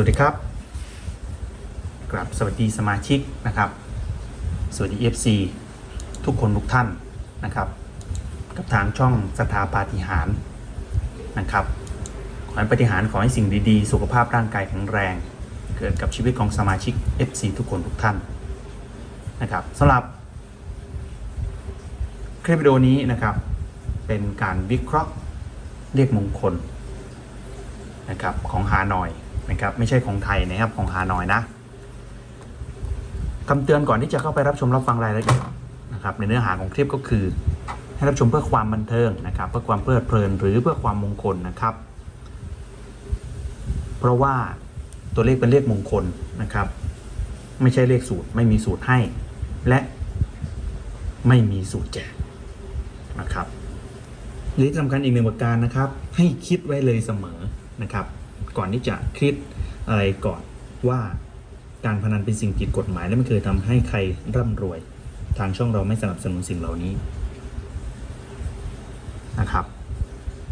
สวัสดีครับกราบสวัสดีสมาชิกนะครับ สวัสดี FC ทุกคนทุกท่านนะครับ กับทางช่องสถาปาฏิหารนะครับ ขอให้ปฏิหารขอให้สิ่งดีๆ สุขภาพร่างกายแข็งแรง เกิดกับชีวิตของสมาชิก FC ทุกคนทุกท่านนะครับสำหรับ คลิปวิดีโอนี้นะครับ เป็นการวิเคราะห์เรียกมงคลนะครับของฮานอย นะครับไม่ใช่ของไทยนะครับของฮานอยนะคำเตือนก่อนที่จะเข้าไปรับชมรับฟังรายละเอียดนะครับในเนื้อหาของคลิปก็คือให้รับชมเพื่อความบันเทิงนะครับ เพื่อความเพลิดเพลินหรือเพื่อความมงคลนะครับ เพราะว่าตัวเลขเป็นเลขมงคลนะครับ ไม่ใช่เลขสูตรไม่มีสูตรให้ และไม่มีสูตรแจกนะครับหรือที่สำคัญอีกหนึ่งประการนะครับ ให้คิดไว้เลยเสมอนะครับ ก่อนที่จะคิดอะไรก่อนว่าการพนันเป็นสิ่งผิดกฎหมายและไม่เคยทำให้ใครร่ำรวย ทางช่องเราไม่สนับสนุนสิ่งเหล่านี้นะครับ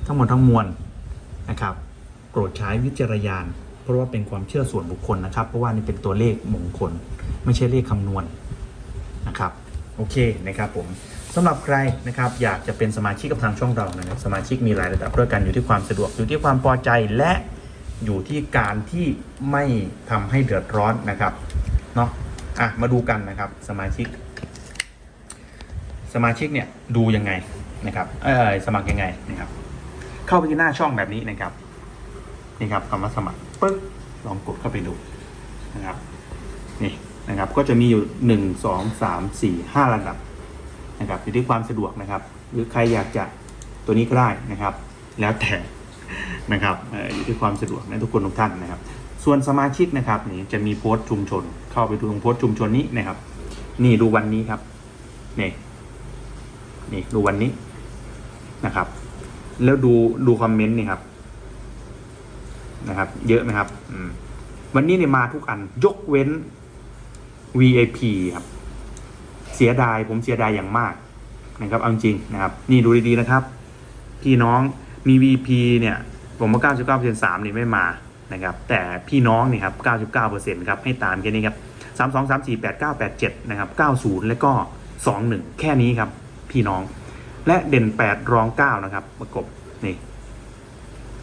ทั้งหมดทั้งมวลนะครับ โปรดใช้วิจารณญาณเพราะว่าเป็นความเชื่อส่วนบุคคลนะครับ เพราะว่านี่เป็นตัวเลขมงคล ไม่ใช่เลขคำนวณนะครับโอเคนะครับผมสำหรับใครนะครับอยากจะเป็นสมาชิกกับทางช่องเรานะครับสมาชิกมีหลายระดับด้วยกันอยู่ที่ความสะดวกอยู่ที่ความพอใจและ อยู่ที่การที่ไม่ทำให้เดือดร้อนนะครับเนาะอะมาดูกันนะครับสมาชิก สมาชิกเนี่ยดูยังไงนะครับเออสมัครยังไงนะครับ เข้าไปที่หน้าช่องแบบนี้นะครับ นี่ครับคำว่าสมัครปึ๊บลองกดเข้าไปดูนะครับนี่นะครับก็จะมีอยู่หนึ่งสองสามสี่ห้าระดับนะครับอยู่ที่ความสะดวกนะครับ หรือใครอยากจะตัวนี้ก็ได้นะครับ แล้วแต่ นะครับอยู่ที่ความสะดวกนะทุกคนทุกท่านนะครับ ส่วนสมาชิกนะครับนี่จะมีโพสต์ชุมชน เข้าไปดูตรงโพสต์ชุมชนนี้นะครับ นี่ดูวันนี้ครับนี่นี่ดูวันนี้นะครับ แล้วดูดูคอมเมนต์นี่ครับนะครับ เยอะไหมครับอืมวันนี้เนี่ยมาทุกอันยกเว้น VIP ครับ เสียดายผมเสียดายอย่างมากนะครับเอาจริงนะครับ นี่ดูดีๆนะครับ พี่น้องมี VP เนี่ย ผมว่า 99% 3 นี่ไม่มานะครับ แต่พี่น้องนี่ครับ 99%ครับให้ตามแค่นี้ครับ 3 2 3 4 8 9 8 7 นะครับ 90 แล้วก็ 21 แค่นี้ครับ พี่น้อง และเด่น 8 รอง 9 นะครับ ประกบ นี่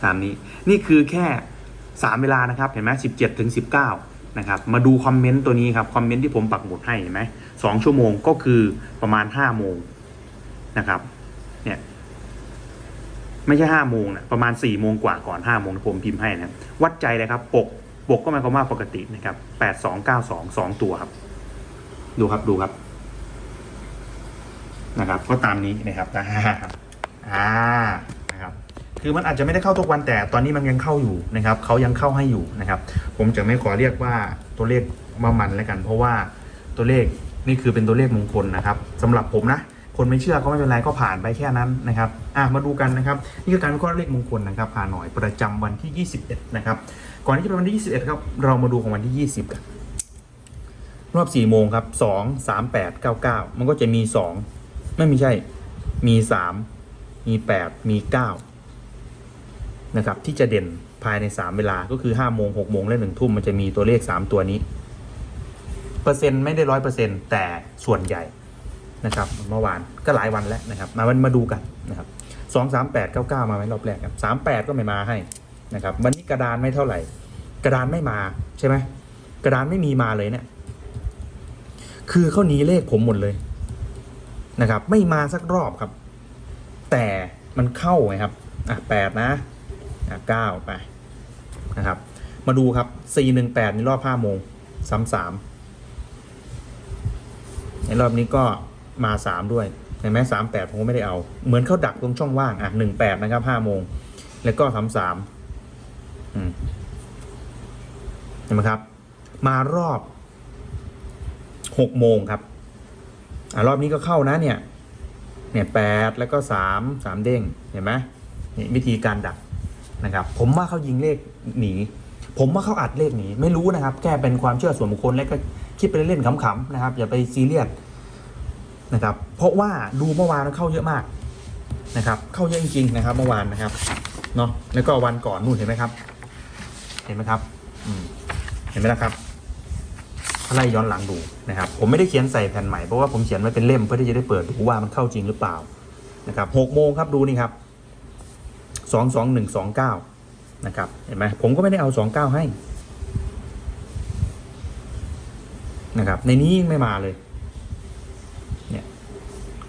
ตามนี้ นี่คือแค่ 3 เวลานะครับ เห็นไหม17ถึง19 นะครับ มาดูคอมเมนต์ตัวนี้ครับ คอมเมนต์ที่ผมปักหมุดให้เห็นไหมสองชั่วโมงก็คือประมาณ5โมงนะครับ เนี่ย ไม่ใช่ห้าโมงนะประมาณสี่โมงกว่าก่อนห้าโมงผมพิมพ์ให้นะวัดใจเลยครับปกปกก็หมายความว่าปกตินะครับแปดสองเก้าสองสองตัวครับ ดูครับดูครับ นะครับ ก็ตามนี้นะครับนะอ่านะครับ คือมันอาจจะไม่ได้เข้าทุกวันแต่ตอนนี้มันยังเข้าอยู่นะครับเขายังเข้าให้อยู่นะครับ ผมจะไม่ขอเรียกว่าตัวเลขมามันแล้วกัน เพราะว่าตัวเลขนี่คือเป็นตัวเลขมงคลนะครับสำหรับผมนะ คนไม่เชื่อก็ไม่เป็นไรก็ผ่านไปแค่นั้นนะครับอะมาดูกันนะครับนี่คือการวิเคราะห์เลขมงคลนะครับผ่านหน่อยประจำวันที่ 21 นะครับ ก่อนที่จะเป็นวันที่ 21 ครับ เรามาดูของวันที่ 20 กัน รอบ4โมงครับ2 3 8 9 9 มันก็จะมี 2 ไม่มีใช่ มี 3 มี 8 มี 9 นะครับ ที่จะเด่นภายใน 3 เวลาก็คือ5โมง6โมงและ1ทุ่มมันจะมีตัวเลข 3 ตัวนี้ เปอร์เซ็นต์ไม่ได้ร้อยเปอร์เซ็นต์แต่ส่วนใหญ่ นะครับเมื่อวานก็หลายวันแล้วนะครับ มาวันมาดูกันนะครับสองสามแปดเก้าเก้ามาไหมรอบแรกครับสามแปดก็ไม่มาให้นะครับวันนี้กระดานไม่เท่าไหร่ กระดานไม่มาใช่ไหมกระดานไม่มีมาเลยเนี่ยคือเขาหนีเลขผมหมดเลยนะครับ ไม่มาสักรอบครับ แต่มันเข้าไงครับอะแปดนะอะเก้าไปนะครับ มาดูครับสี่หนึ่งแปดในรอบห้าโมงซ้ำสามในรอบนี้ก็ มาสามด้วยเห็นไหมสามแปดผมก็ไม่ได้เอา เหมือนเขาดักตรงช่องว่างอะหนึ่งแปดนะครับห้าโมง แล้วก็สามสามเห็นไหมครับ มารอบหกโมงครับอ่ารอบนี้ก็เข้านะเนี่ย เนี่ยแปดแล้วก็สามสามเด้งเห็นไหมนี่วิธีการดักนะครับ ผมว่าเขายิงเลขหนีผมว่าเขาอัดเลขหนีไม่รู้นะครับแก้เป็นความเชื่อส่วนบุคคลและก็คิดไปเล่นๆขำๆนะครับ อย่าไปซีเรียส นะครับ เพราะว่าดูเมื่อวานเข้าเยอะมากนะครับ เข้าเยอะจริงๆนะครับ เมื่อวานนะครับเนาะแล้วก็วันก่อนนู่นเห็นไหมครับ เห็นไหมครับเห็นไหมละครับไล่ย้อนหลังดูนะครับ ผมไม่ได้เขียนใส่แผ่นใหม่เพราะว่าผมเขียนไว้เป็นเล่มเพื่อที่จะได้เปิดดูว่ามันเข้าจริงหรือเปล่านะครับหกโมงครับดูนี่ครับสองสองหนึ่งสองเก้านะครับ เห็นไหมผมก็ไม่ได้เอาสองเก้าให้นะครับ ในนี้ไม่มาเลย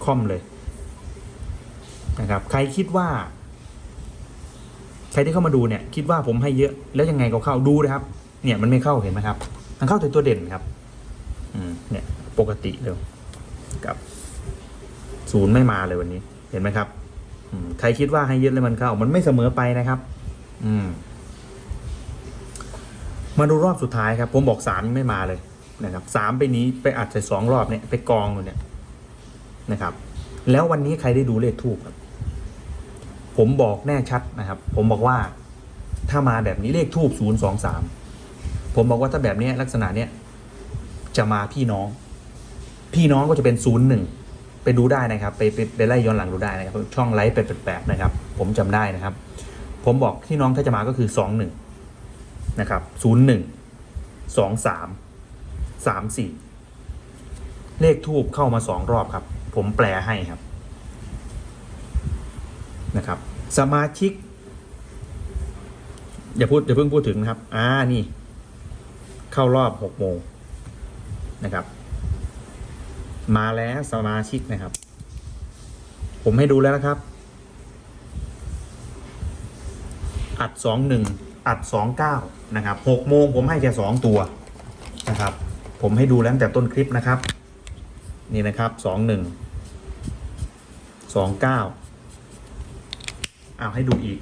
คอมเลยนะครับ ใครคิดว่า ใครที่เข้ามาดูเนี่ย คิดว่าผมให้เยอะ แล้วยังไงก็เข้าดูนะครับ เนี่ยมันไม่เข้าเห็นไหมครับ มันเข้าแต่ตัวเด่นครับ อืมเนี่ย ปกติเลยกับศูนย์ไม่มาเลยวันนี้ เห็นไหมครับอืมใครคิดว่าให้เยอะแล้วมันเข้า มันไม่เสมอไปนะครับ อืม มาดูรอบสุดท้ายครับ ผมบอกสามไม่มาเลยนะครับสามไปนี้ไปอัดใส่สองรอบเนี่ย ไปกองอยู่เนี่ย นะครับ แล้ววันนี้ใครได้ดูเลขทูบครับ ผมบอกแน่ชัดนะครับ ผมบอกว่าถ้ามาแบบนี้เลขทูบศูนย์สองสามผมบอกว่าถ้าแบบนี้ลักษณะเนี้ยจะมาพี่น้อง พี่น้องก็จะเป็นศูนย์หนึ่งไปดูได้นะครับ ไปไปไปไล่ย้อนหลังดูได้นะครับ ช่องไลฟ์เป็นแปลกๆนะครับ ผมจำได้นะครับ ผมบอกพี่น้องถ้าจะมาก็คือสองหนึ่งนะครับศูนย์หนึ่งสองสามสามสี่เลขทูบเข้ามาสองรอบครับ ผมแปลให้ครับนะครับ สมาชิก อย่าพูดอย่าเพิ่งพูดถึงนะครับ อ่านี่ เข้ารอบหกโมงนะครับ มาแล้วสมาชิกนะครับ ผมให้ดูแล้วนะครับ อัดสองหนึ่งอัดสองเก้านะครับหกโมงผมให้แค่สองตัวนะครับ ผมให้ดูแล้วตั้งแต่ต้นคลิปนะครับ นี่นะครับสองหนึ่ง สองเก้าเอาให้ดูอีก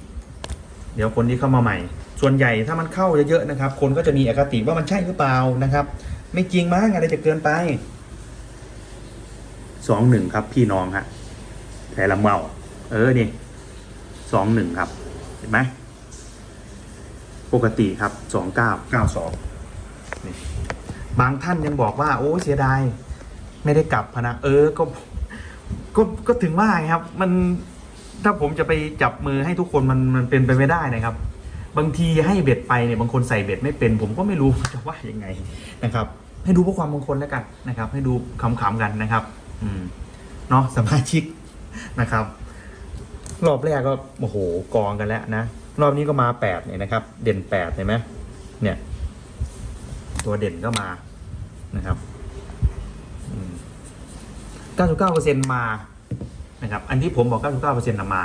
เดี๋ยวคนที่เข้ามาใหม่ ส่วนใหญ่ถ้ามันเข้าเยอะๆนะครับ คนก็จะมีอคติว่ามันใช่หรือเปล่านะครับ ไม่จริงมั้งอะไรจะเกินไปสองหนึ่งครับ พี่น้องฮะแต่ละเมา เออนี่สองหนึ่งครับ เห็นไหมปกติครับสองเก้าเก้าสองนี่บางท่านยังบอกว่า โอ้เสียดาย ไม่ได้กลับพะนะ เออก็ ก็ก็ถึงว่าไงครับ มันถ้าผมจะไปจับมือให้ทุกคนมันมันเป็นไปไม่ได้นะครับ บางทีให้เบ็ดไปเนี่ยบางคนใส่เบ็ดไม่เป็น ผมก็ไม่รู้จะว่ายังไงนะครับ ให้ดูเพื่อความมงคลแล้วกันนะครับ ให้ดูขำๆกันนะครับ อืมเนาะสมาชิกนะครับ รอบแรกก็โอ้โหกองกันแล้วนะรอบนี้ก็มาแปดเนี่ยนะครับ เด่นแปดเห็นไหมเนี่ย ตัวเด่นก็มานะครับ เก้าสิบเก้าเปอร์เซ็นมานะครับอันที่ผมบอกเก้าสิบเก้าเปอร์เซ็นต์มา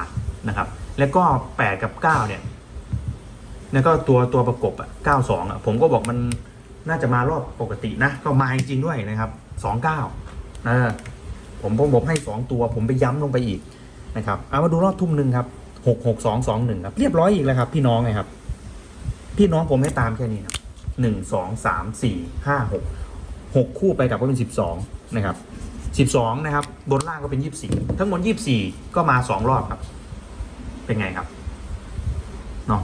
นะครับ แล้วก็แปดกับเก้าเนี่ย แล้วก็ตัวตัวประกบอะเก้าสองอะผมก็บอกมันน่าจะมารอบปกตินะ ก็มาจริงด้วยนะครับสองเก้าเออผมผมบอกให้สองตัวผมไปย้ำลงไปอีกนะครับเอามาดูรอบทุ่มหนึ่งครับหกหกสองสองหนึ่งครับเรียบร้อยอีกแล้วครับ พี่น้องไงครับ พี่น้องผมให้ตามแค่นี้ครับหนึ่งสองสามสี่ห้าหกหกคู่ไปกับก็เป็นสิบสองนะครับ สิบสองนะครับ บนล่างก็เป็นยี่สิบทั้งหมดยี่สิบก็มาสองรอบครับ เป็นไงครับเนาะ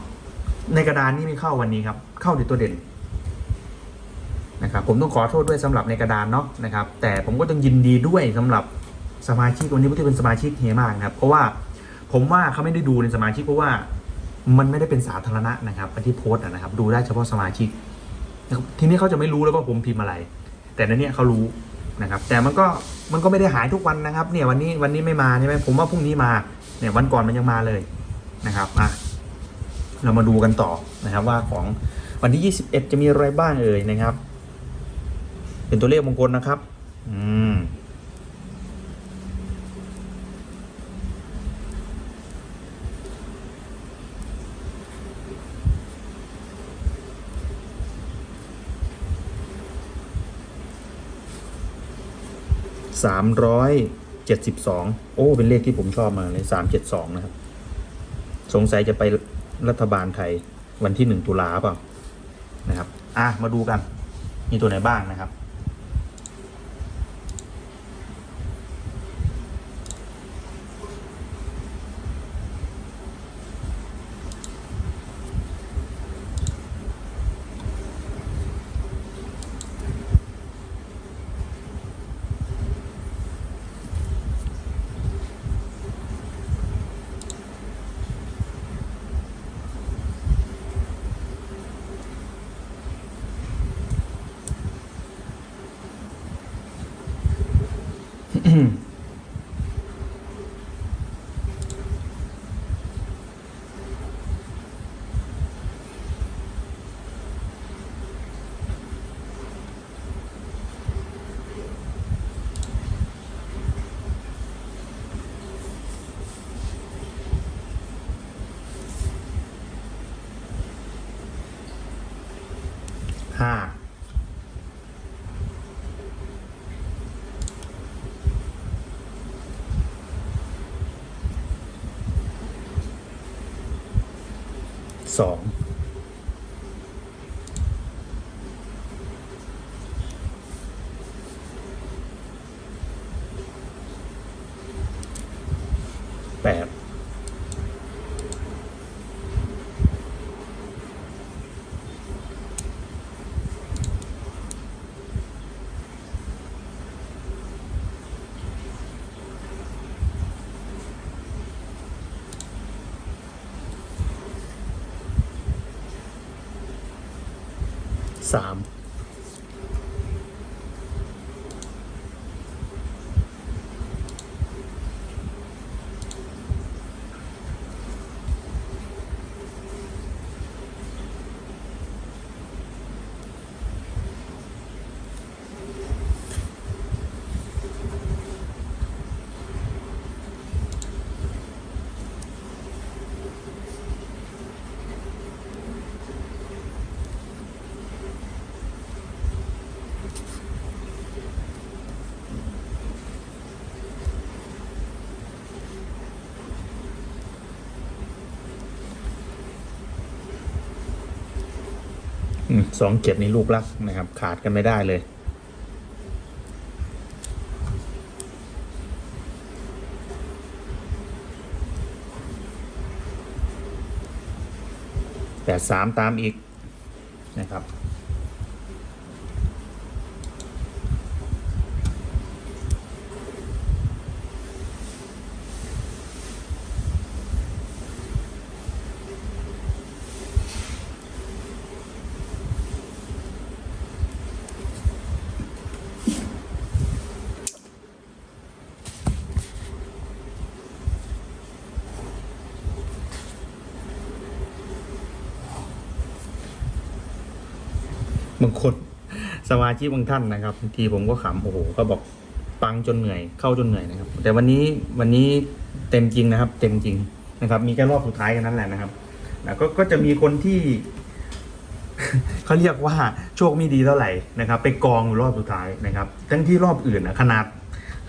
ในกระดานนี่ไม่เข้าวันนี้ครับ เข้าในตัวเด่นนะครับผมต้องขอโทษด้วยสำหรับในกระดานเนาะนะครับ แต่ผมก็ต้องยินดีด้วยสำหรับสมาชิกวันนี้ที่เป็นสมาชิกเฮมากนะครับ เพราะว่าผมว่าเขาไม่ได้ดูในสมาชิกเพราะว่ามันไม่ได้เป็นสาธารณะนะครับที่โพสต์อะนะครับ ดูได้เฉพาะสมาชิกนะครับทีนี้เขาจะไม่รู้แล้วว่าผมพิมพ์อะไร แต่ในเนี้ยเขารู้ นะครับ แต่มันก็มันก็ไม่ได้หายทุกวันนะครับ เนี่ยวันนี้วันนี้ไม่มาใช่ไหมผมว่าพรุ่งนี้มา เนี่ยวันก่อนมันยังมาเลยนะครับอะเรามาดูกันต่อนะครับว่าของวันที่ 21 จะมีอะไรบ้างเอ่ยนะครับ เป็นตัวเลขมงคลนะครับ อืม สามร้อยเจ็ดสิบสองโอ้ เป็นเลขที่ผมชอบมากเลยสามเจ็ดสองนะครับ สงสัยจะไปรัฐบาลไทยวันที่หนึ่งตุลาเปล่านะครับ อะ มาดูกัน มีตัวไหนบ้างนะครับ ห้าสองแปด 3 สองเจ็ดนี่ลูกลักนะครับ ขาดกันไม่ได้เลย แต่สามตามอีก บางคนสมาชิกบางท่านนะครับบางทีผมก็ขำโอ้โหเขาบอกปังจนเหนื่อยเข้าจนเหนื่อยนะครับ แต่วันนี้วันนี้เต็มจริงนะครับ เต็มจริงนะครับ มีแค่รอบสุดท้ายกันนั้นแหละนะครับแล้วก็ก็จะมีคนที่เขาเรียกว่าโชคไม่ดีเท่าไหร่นะครับ ไปกองอยู่รอบสุดท้ายนะครับทั้งที่รอบอื่นนะขนาด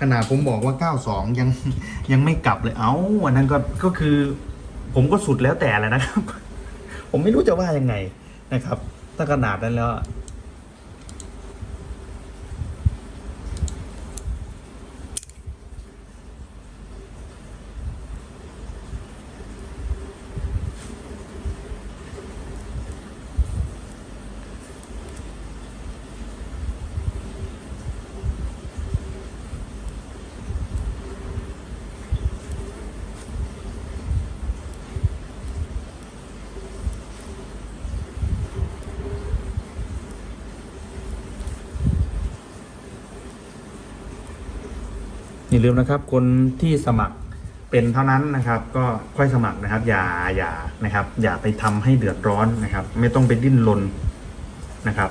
ขนาดผมบอกว่า 92 ยังยังไม่กลับเลย เอ้าวันนั้นก็ก็คือ ผมก็สุดแล้วแต่แหละนะครับ ผมไม่รู้จะว่ายังไงนะครับ ถ้าขนาดนั้นแล้ว อย่าลืมนะครับ คนที่สมัครเป็นเท่านั้นนะครับ ก็ค่อยสมัครนะครับ อย่าอย่านะครับ อย่าไปทำให้เดือดร้อนนะครับ ไม่ต้องไปดิ้นรนนะครับ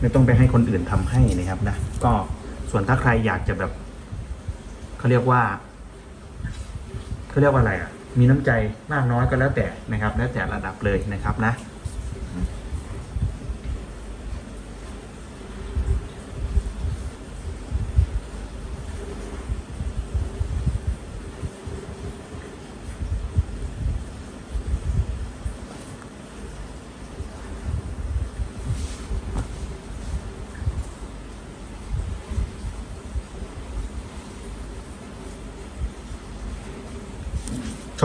ไม่ต้องไปให้คนอื่นทำให้นะครับนะก็ส่วนถ้าใครอยากจะแบบเขาเรียกว่าเขาเรียกว่าอะไรอะมีน้ำใจมากน้อยก็แล้วแต่นะครับ แล้วแต่ระดับเลยนะครับนะ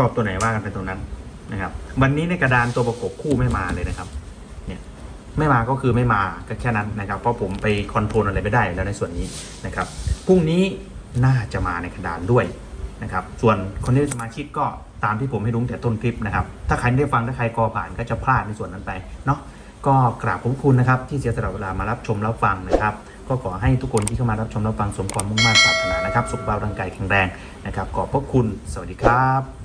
อบตัวไหนว่ากันเป็นตัวนั้นนะครับ วันนี้ในกระดานตัวประกบคู่ไม่มาเลยนะครับ เนี่ยไม่มาก็คือไม่มาก็แค่นั้นนะครับ เพราะผมไปคอนโทรลอะไรไม่ได้แล้วในส่วนนี้นะครับพรุ่งนี้น่าจะมาในกระดานด้วยนะครับ ส่วนคนที่เป็นสมาชิกก็ตามที่ผมให้รู้แต่ต้นคลิปนะครับ ถ้าใครได้ฟังถ้าใครกอผ่านก็จะพลาดในส่วนนั้นไปเนาะก็กราบขอบคุณนะครับ ที่เสียสละเวลามารับชมรับฟังนะครับ ก็ขอให้ทุกคนที่เข้ามารับชมรับฟังสมความมุ่งมั่นปรารถนานะครับ สุขภาพร่างกายแข็งแรงนะครับขอบพระคุณ สวัสดีครับ